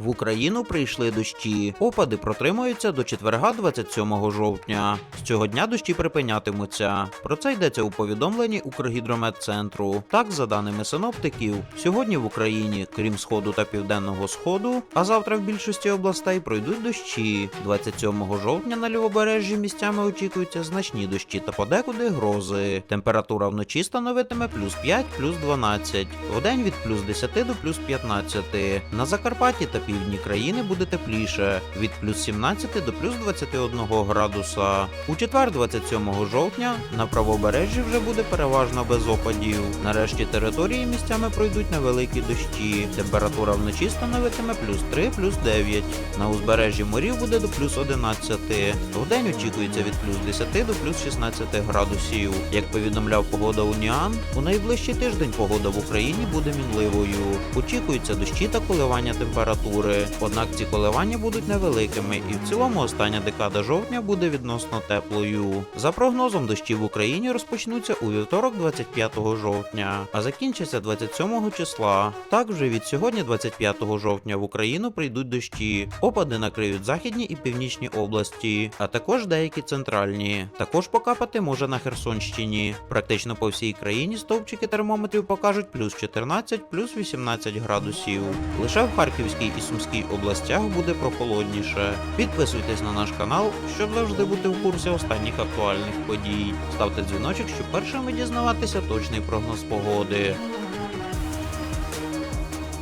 В Україну прийшли дощі. Опади протримуються до четверга 27 жовтня. З цього дня дощі припинятимуться. Про це йдеться у повідомленні Укргідрометцентру. Так, за даними синоптиків, сьогодні в Україні, крім сходу та південного сходу, а завтра в більшості областей пройдуть дощі. 27 жовтня на лівобережжі місцями очікуються значні дощі та подекуди грози. Температура вночі становитиме плюс 5, плюс 12, вдень від плюс 10 до плюс 15. На Закарпатті та півдні країни буде тепліше від плюс 17 до плюс 21 градуса. У четвер, 27 жовтня, на правобережжі вже буде переважно без опадів. Нарешті території місцями пройдуть невеликі дощі. Температура вночі становитиме плюс 3, плюс 9. На узбережжі морів буде до плюс 11. Вдень очікується від плюс 10 до плюс 16 градусів. Як повідомляв погода Уніан, у найближчий тиждень погода в Україні буде мінливою. Очікуються дощі та коливання температури. Однак ці коливання будуть невеликими, і в цілому остання декада жовтня буде відносно теплою. За прогнозом, дощі в Україні розпочнуться у вівторок, 25 жовтня, а закінчаться 27 числа. Так вже від сьогодні, 25 жовтня, в Україну прийдуть дощі. Опади накриють західні і північні області, а також деякі центральні. Також покапати може на Херсонщині. Практично по всій країні стовпчики термометрів покажуть плюс 14, плюс 18 градусів. Лише в Харківській і Сумській областях буде прохолодніше. Підписуйтесь на наш канал, щоб завжди бути в курсі останніх актуальних подій. Ставте дзвіночок, щоб першими дізнаватися точний прогноз погоди.